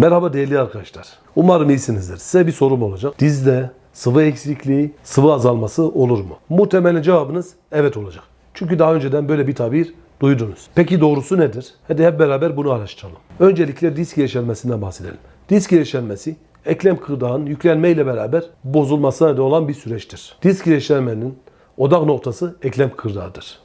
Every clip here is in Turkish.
Merhaba değerli arkadaşlar. Umarım iyisinizdir. Size bir sorum olacak. Dizde sıvı eksikliği, sıvı azalması olur mu? Muhtemelen cevabınız evet olacak. Çünkü daha önceden böyle bir tabir duydunuz. Peki doğrusu nedir? Hadi hep beraber bunu araştıralım. Öncelikle disk yeşermesinden bahsedelim. Disk yeşermesi eklem kırdağın yüklenme ile beraber bozulmasına neden olan bir süreçtir. Disk yeşermenin odak noktası eklem kırdağıdır.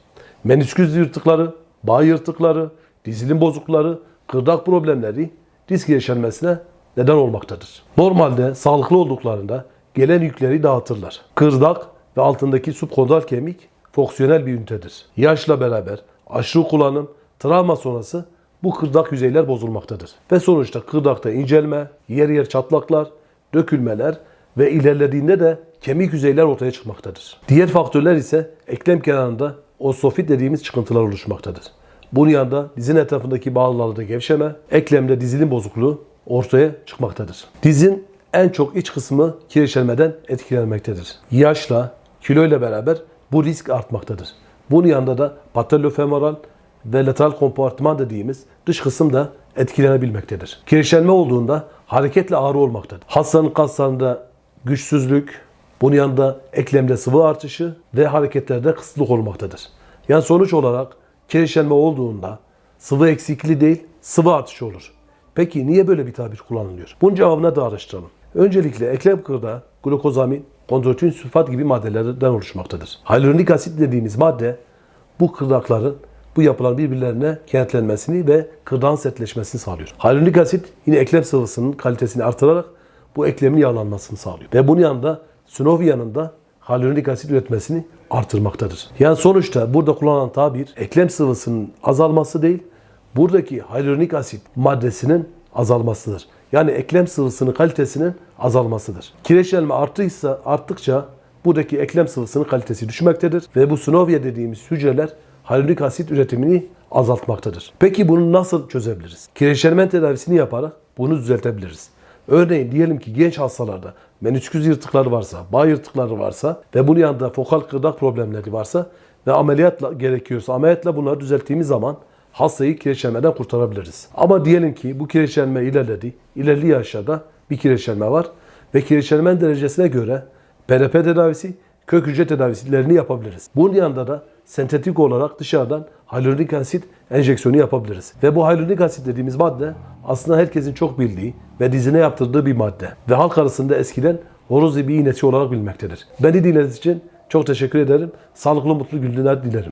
Menisküs yırtıkları, bağ yırtıkları, dizilim bozuklukları, kırdak problemleri disk yeşermesine neden olmaktadır. Normalde sağlıklı olduklarında gelen yükleri dağıtırlar. Kırdak ve altındaki subkondral kemik fonksiyonel bir ünitedir. Yaşla beraber aşırı kullanım, travma sonrası bu kırdak yüzeyler bozulmaktadır. Ve sonuçta kırdakta incelme, yer yer çatlaklar, dökülmeler ve ilerlediğinde de kemik yüzeyler ortaya çıkmaktadır. Diğer faktörler ise eklem kenarında osofit dediğimiz çıkıntılar oluşmaktadır. Bunun yanında dizin etrafındaki bağlılarda gevşeme, eklemde dizilin bozukluğu ortaya çıkmaktadır. Dizin en çok iç kısmı kireçlenmeden etkilenmektedir. Yaşla, kilo ile beraber bu risk artmaktadır. Bunun yanında da patellofemoral ve lateral kompartman dediğimiz dış kısım da etkilenebilmektedir. Kireçlenme olduğunda hareketle ağrı olmaktadır. Hastanın kaslarında güçsüzlük, bunun yanında eklemde sıvı artışı ve hareketlerde kısıtlık olmaktadır. Yani sonuç olarak kireçlenme olduğunda sıvı eksikliği değil sıvı artışı olur. Peki niye böyle bir tabir kullanılıyor? Bunun cevabına da araştıralım. Öncelikle eklem kırda glukozamin, kondroitin sülfat gibi maddelerden oluşmaktadır. Hyaluronik asit dediğimiz madde bu kırdakların bu yapılan birbirlerine kenetlenmesini ve kırdağın sertleşmesini sağlıyor. Hyaluronik asit yine eklem sıvısının kalitesini artırarak bu eklemin yağlanmasını sağlıyor. Ve bunun yanında synovia'nın da hyaluronik asit üretmesini artırmaktadır. Yani sonuçta burada kullanılan tabir eklem sıvısının azalması değil, buradaki hyaluronik asit maddesinin azalmasıdır. Yani eklem sıvısının kalitesinin azalmasıdır. Kireçlenme arttıysa arttıkça buradaki eklem sıvısının kalitesi düşmektedir ve bu synovia dediğimiz hücreler hyaluronik asit üretimini azaltmaktadır. Peki bunu nasıl çözebiliriz? Kireçlenme tedavisini yaparak bunu düzeltebiliriz. Örneğin diyelim ki genç hastalarda menisküs yırtıkları varsa, bağ yırtıkları varsa ve bunun yanında fokal kırdak problemleri varsa ve ameliyatla gerekiyorsa ameliyatla bunları düzelttiğimiz zaman hastayı kireçlenmeden kurtarabiliriz. Ama diyelim ki bu kireçlenme ilerledi. İlerli yaşlarda bir kireçlenme var ve kireçlenme derecesine göre PRP tedavisi, kök hücre tedavisilerini yapabiliriz. Bunun yanında da sentetik olarak dışarıdan hyaluronik asit enjeksiyonu yapabiliriz. Ve bu hyaluronik asit dediğimiz madde aslında herkesin çok bildiği ve dizine yaptırdığı bir madde. Ve halk arasında eskiden horoz bir iğnesi olarak bilmektedir. Beni dinlediğiniz için çok teşekkür ederim. Sağlıklı mutlu günler dilerim.